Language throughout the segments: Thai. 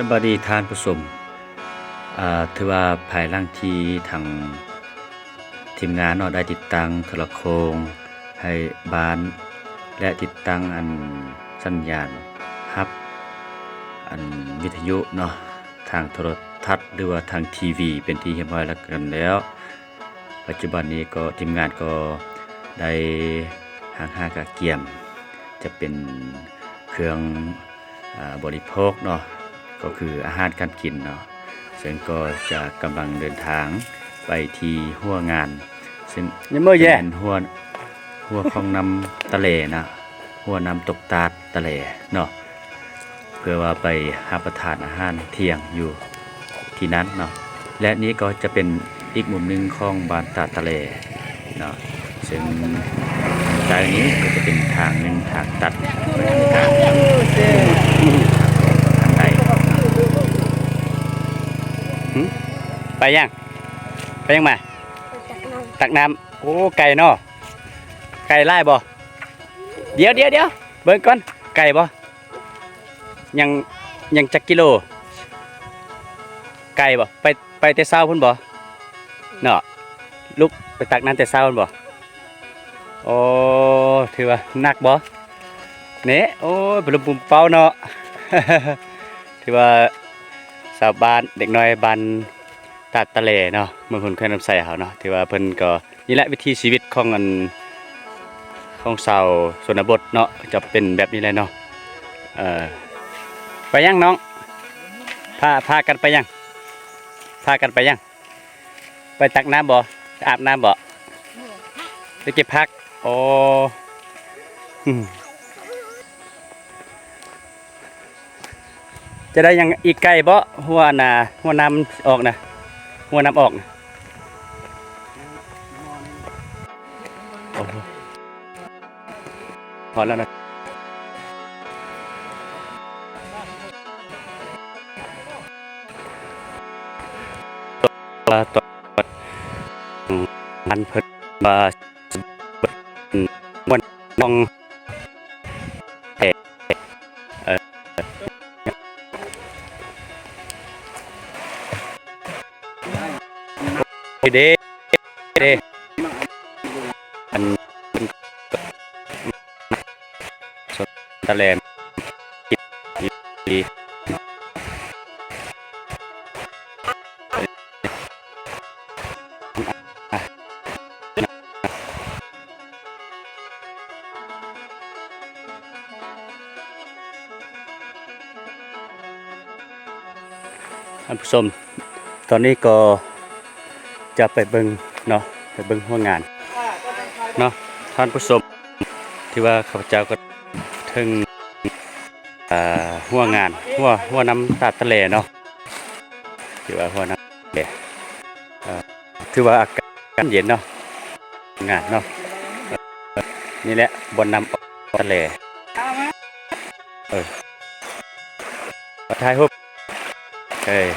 สวัดีทานผู้ชมอ่าถือว่าภายหลังทีทางทีมงานเนาะได้ติดตั้งโทรโคงให้บ้าน และติดตั้งอันสัญญาณฮับ อันวิทยุเนาะทางโทรทัศน์หรือว่าทางทีวี เป็นที่เรียบร้อยแล้วกันแล้ว ปัจจุบันนี้ก็ทีมงานก็ได้หางหากะเกียม จะเป็นเครื่องอบริโภคเนาะ ก็คืออาหารการกินเนาะซึ่งก็จะกำลังเดินทางไปที่หัวงาน ซึ่งยังมือแย่เป็นหัวหัวของน้ำทะเลนะหัวน้ำตกตาดทะเลเนาะเพื่อว่าไปรับประทานอาหารเที่ยงอยู่ที่นั้นเนาะและนี้ก็จะเป็นอีกมุมหนึ่งของบ้านตาดทะเลเนาะซึ่งทางนี้ก็จะเป็นทางหนึ่งทางตัดไปทางกลางทางใด ไปยัง ไปยังมา ตักน้ำโอ้ไก่เนาะไก่ไล่บ่เดี๋ยวเดี๋ยวเดี๋ยวเบิ่งก่อนไก่บ่ยังยังจักกิโล ไก่บ่ไปไปแต่เช้าพุ่นบ่เนาะลุกไปตักน้ำแต่เช้าพุ่นบ่โอ้ถือว่าหนักบ่เน่โอ้ยบลุมปุ่มเป้าเนาะถือว่าชาวบ้านเด็กน้อยบ้าน ตัดตะเลเนาะเมืองคนเคยนำใส่เขาเนาะที่ว่าเพิ่นก็นี่แหละวิถีชีวิตของอันของชาวชนบทเนาะจะเป็นแบบนี้แหละเนาะเออไปยังน้องพาพากันไปยังพากันไปยัง ไปตักน้ำบ่อาบน้ำบ่ไปเก็บพักโอ้จะได้ยังอีกไก่บ่หัวน่ะหัวน้ำออกนะ หัวน้ำออกนะโอ้โหพอแล้วนะตัวตัวมันเพิ่นมาวันมอง เด้เด้อันสดตะแลมกินดีท่านผู้ชมตอนนี้ก็ จะไปเบิงเนาะไปเบิงหัวงานเนาะท่านผู้ชมที่ว่าข้าพเจ้าก็ถึงอ่าหัวงานหัวหัวน้ำตาดทะเลเนาะที่ว่าหัวน้ำทะเลคือว่าอากาศเย็นเนาะงานเนาะนี่แหละบนน้ำออกทะเลเออมาถ่ายรูปเอ้ย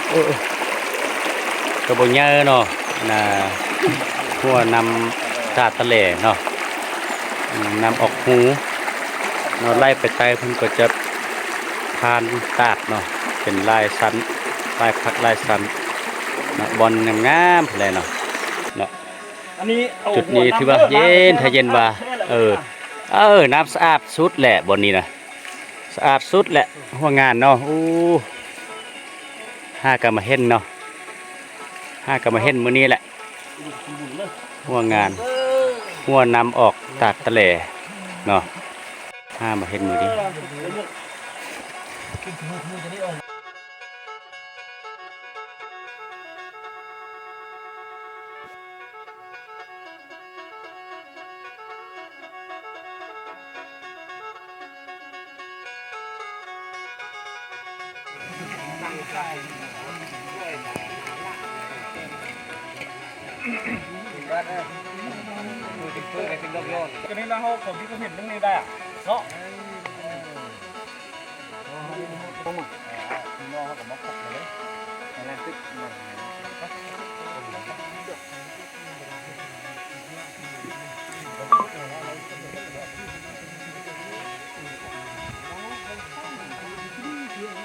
โอ้ กระบอกเยอเนาะนะหัวนำตาดทะเลเนาะนำออกหูเนาะไล่ไปใต้เพิ่นก็จะทานตาดเนาะเป็นลายสันลายพักลายสันนะบอลงามๆเลยเนาะเนาะจุดนี้ถือว่าเย็นถ้าเย็นว่าเออเออน้ำสะอาดสุดแหละบนนี้นะสะอาดสุดแหละหัวงานเนาะอู้ ห้ากำมาเห็นเนาะห้ากำมาเห็นมื้อนี้แหละหัวงานหัวนำออกตาดทะเลเนาะห้ามาเห็นมื้อนี้ ก็นี่นะเขาผมที่เขาเห็นเรื่องนี้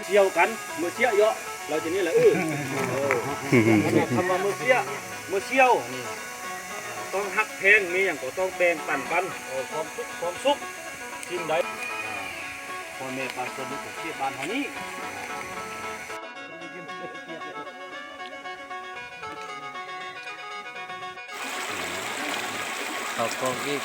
เชี่ยวกันมือเชี่ยวเยอะเราจะนี่แหละเออมันเนี่ยคำว่ามือเชี่ยวมือเชี่ยวนี่ต้องหักแพงมีอย่างก็ต้องแบ่งปันกันความทุขความสุขสิ่งใดอ่าพ่อแม่ปลาสมุทรของที่บ้านเฮานี้เขากองอีก